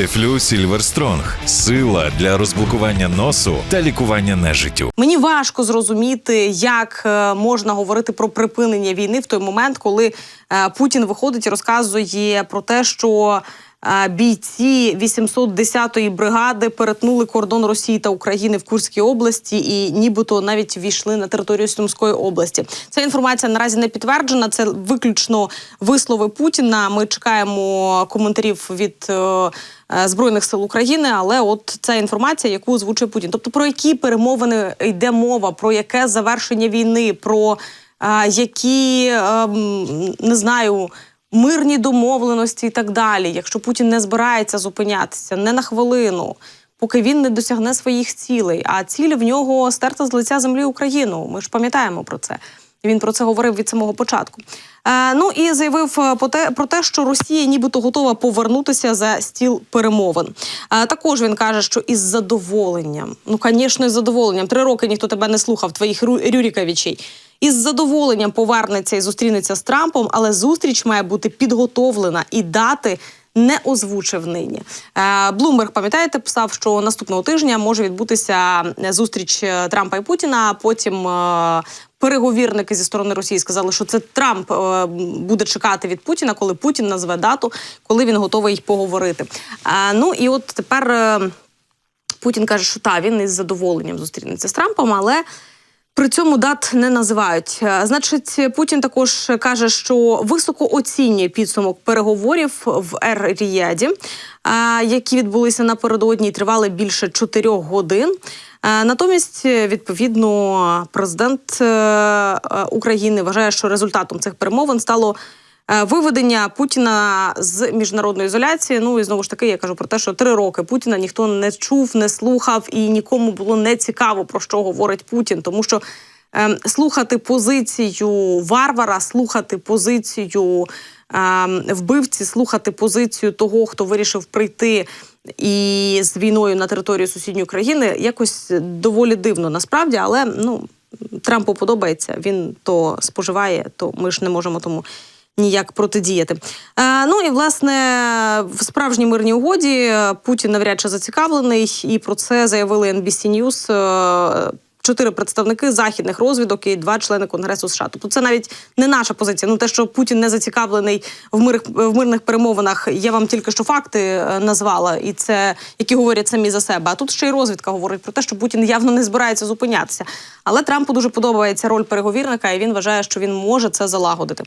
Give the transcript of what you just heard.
Дефлю Сільверстронг сила для розблокування носу та лікування нежиттю. Мені важко зрозуміти, як е, можна говорити про припинення війни в той момент, коли е, Путін виходить і розказує про те, що бійці 810-ї бригади перетнули кордон Росії та України в Курській області і нібито навіть війшли на територію Сумської області. Ця інформація наразі не підтверджена. Це виключно вислови Путіна. Ми чекаємо коментарів від. е, е, Збройних сил України, але от ця інформація, яку озвучує Путін. Тобто про які перемовини йде мова, про яке завершення війни, про е, які е, не знаю. Мирні домовленості і так далі. Якщо Путін не збирається зупинятися не на хвилину, поки він не досягне своїх цілей. А ціль в нього стерта з лиця землі Україну. Ми ж пам'ятаємо про це. Він про це говорив від самого початку. Е, ну і заявив е, про те, про те, що Росія нібито готова повернутися за стіл перемовин. Е, також він каже, що із задоволенням, ну звісно, із задоволенням. Три роки ніхто тебе не слухав, твоїх Рю- Рюріковичей. Із задоволенням повернеться і зустрінеться з Трампом, але зустріч має бути підготовлена і дати не озвучив нині. Е, Блумберг, пам'ятаєте, писав, що наступного тижня може відбутися зустріч Трампа і Путіна. а Потім е, переговірники зі сторони Росії сказали, що це Трамп е, буде чекати від Путіна, коли Путін назве дату, коли він готовий поговорити. Ну і от тепер. Путін каже, що та він із задоволенням зустрінеться з Трампом, але при цьому дат не називають. Е, Значить, Путін також каже, що високо оцінює підсумок переговорів в Ер-Ріяді, е, які відбулися напередодні і тривали більше чотирьох годин. Е, Натомість, відповідно, президент України вважає, що результатом цих перемовин стало виведення Путіна з міжнародної ізоляції. Ну і знову ж таки, я кажу про те, що три роки Путіна ніхто не чув, не слухав, і нікому було не цікаво про що говорить Путін, тому що. ем, Слухати позицію варвара, слухати позицію ем, вбивці, слухати позицію того, хто вирішив прийти і з війною на територію сусідньої країни, якось доволі дивно насправді, але ну Трампу подобається. Він то споживає, то ми ж не можемо тому ніяк протидіяти. Е, ну і власне в справжній мирній угоді е, Путін навряд чи зацікавлений, і про це заявили NBC News. е, Чотири представники західних розвідок і два члени Конгресу США. Тобто це навіть не наша позиція. Ну те, що Путін не зацікавлений в мирних в мирних перемовинах. Я вам тільки що факти е, назвала, і це які говорять самі за себе. А тут ще й розвідка говорить про те, що Путін явно не збирається зупинятися. Але Трампу дуже подобається роль переговірника, і він вважає, що він може це залагодити.